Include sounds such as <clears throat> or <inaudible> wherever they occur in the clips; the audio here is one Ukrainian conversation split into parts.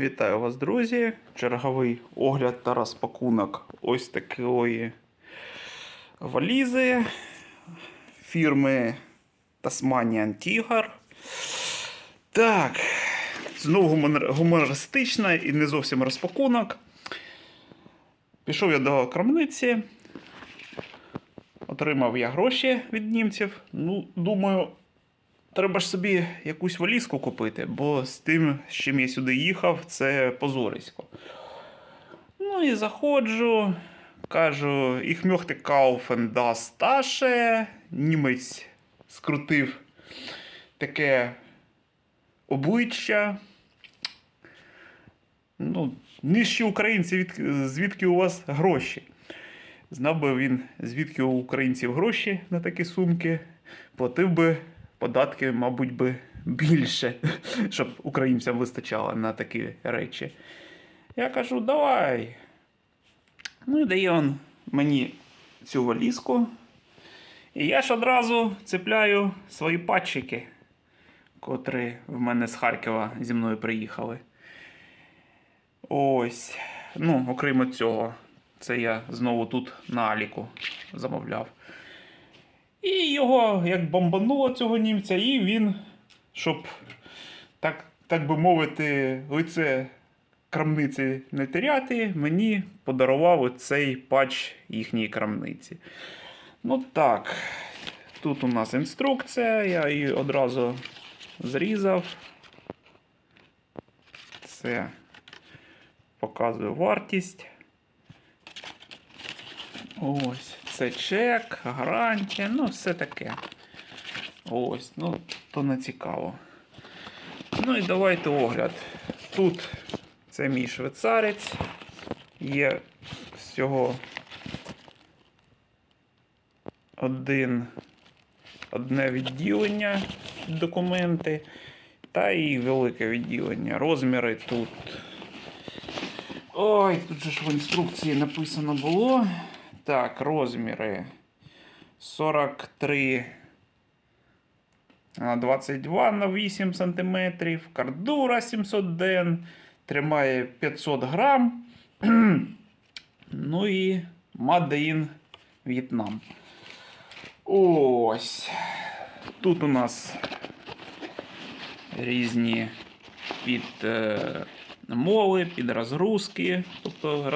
Вітаю вас, друзі! Черговий огляд та розпакунок ось такої валізи фірми Tasmanian Tiger. Так, знову гумор- гумористична і не зовсім розпакунок. Пішов я до крамниці. Отримав я гроші від німців. Ну, думаю, Треба ж собі якусь валізку купити, бо з тим, з чим я сюди їхав, це позорисько. Ну і заходжу, кажу, ich möchte kaufen das Tasche. Німець скрутив таке обличчя. Ну, нижчі українці, від, звідки у вас гроші? Знав би він, звідки у українців гроші на такі сумки, платив би податки, мабуть, би більше, щоб українцям вистачало на такі речі. Я кажу, давай. Ну і дає він мені цю валізку. І я ж одразу цепляю свої патчики, котрі в мене з Харкова зі мною приїхали. Ось. Ну, окрім цього, це я знову тут на Аліку замовляв. І його як бомбануло цього німця, і він, щоб, так, так би мовити, лице крамниці не теряти, мені подарував оцей патч їхньої крамниці. Ну так, тут у нас інструкція, я її одразу зрізав. Це показує вартість. Ось, це чек, гарантія, ну все таке. Ось, ну, то не цікаво. Ну і давайте огляд. Тут це мій швейцарець. Є всього один, одне відділення документи та і велике відділення. Розміри тут. Ой, тут же ж в інструкції написано було. Так, розміри 43 на 22 на 8 см. Кардура 700 ден. Тримає 500 грам. <clears throat> ну і in Vietnam. Ось. Тут у нас різні під. Е, мови, під тобто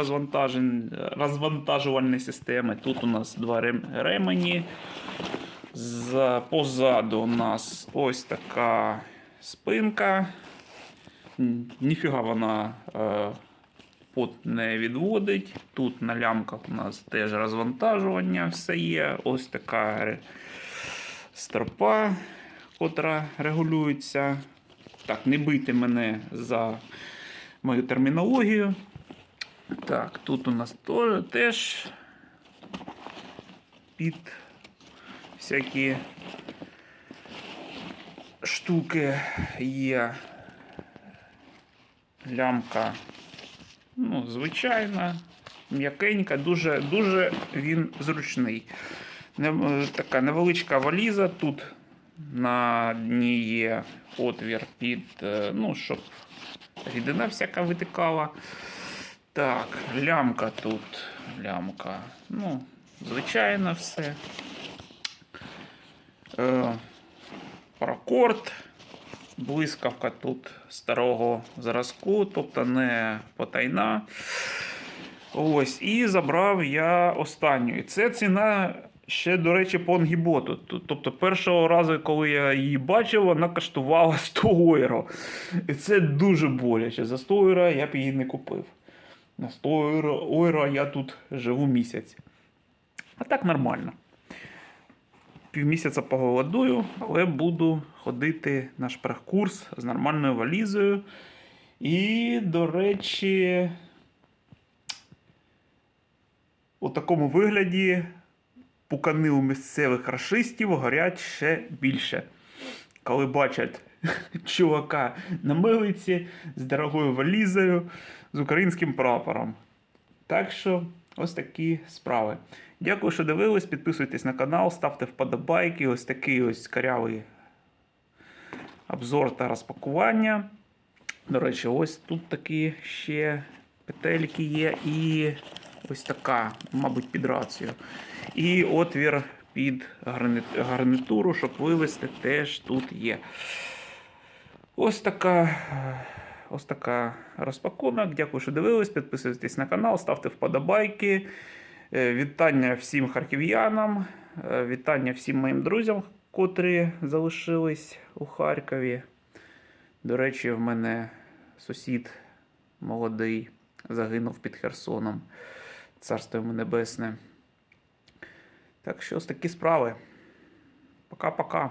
розвантажувальні системи. Тут у нас два ремені. Позаду у нас ось така спинка. Ніфіга вона е, пот не відводить. Тут на лямках у нас теж розвантажування все є. Ось така стропа, котра регулюється. Так, не бийте мене за мою термінологію. Так, тут у нас теж, під всякі штуки є лямка. Ну, звичайна, м'якенька, дуже, дуже він зручний. Не- Така невеличка валіза. Тут на дні є отвір під, е, ну, щоб рідина всяка витикала. Так, лямка тут. Лямка. Ну, звичайно, все. Е, паракорд. Блискавка тут старого зразку, тобто не потайна. Ось, і забрав я останню. І це ціна ще, до речі, по ангіботу. Тобто, першого разу, коли я її бачив, вона коштувала <laughs> 100 євро. І це дуже боляче. За 100 євро я б її не купив. На 100 євро, я тут живу місяць. А так нормально. Півмісяця поголодую, але буду ходити на шпрехкурс з нормальною валізою. І, до речі, у такому вигляді пукани у місцевих рашистів горять ще більше. Коли бачать <laughs> чувака на милиці з дорогою валізою з українським прапором. Так що ось такі справи. Дякую, що дивились. Підписуйтесь на канал, ставте вподобайки. Ось такий ось карявий обзор та розпакування. До речі, ось тут такі ще петельки є, і ось така, мабуть, під рацію. І отвір під гарнитуру, щоб вивести, теж тут є. Ось така. Ось така розпаковка. Дякую, що дивились. Підписуйтесь на канал, ставте вподобайки. Е, Вітання всім харків'янам, е, вітання всім моїм друзям, котрі залишились у Харкові. До речі, в мене сусід молодий загинув під Херсоном. Царство йому небесне. Так що ось такі справи. Пока-пока.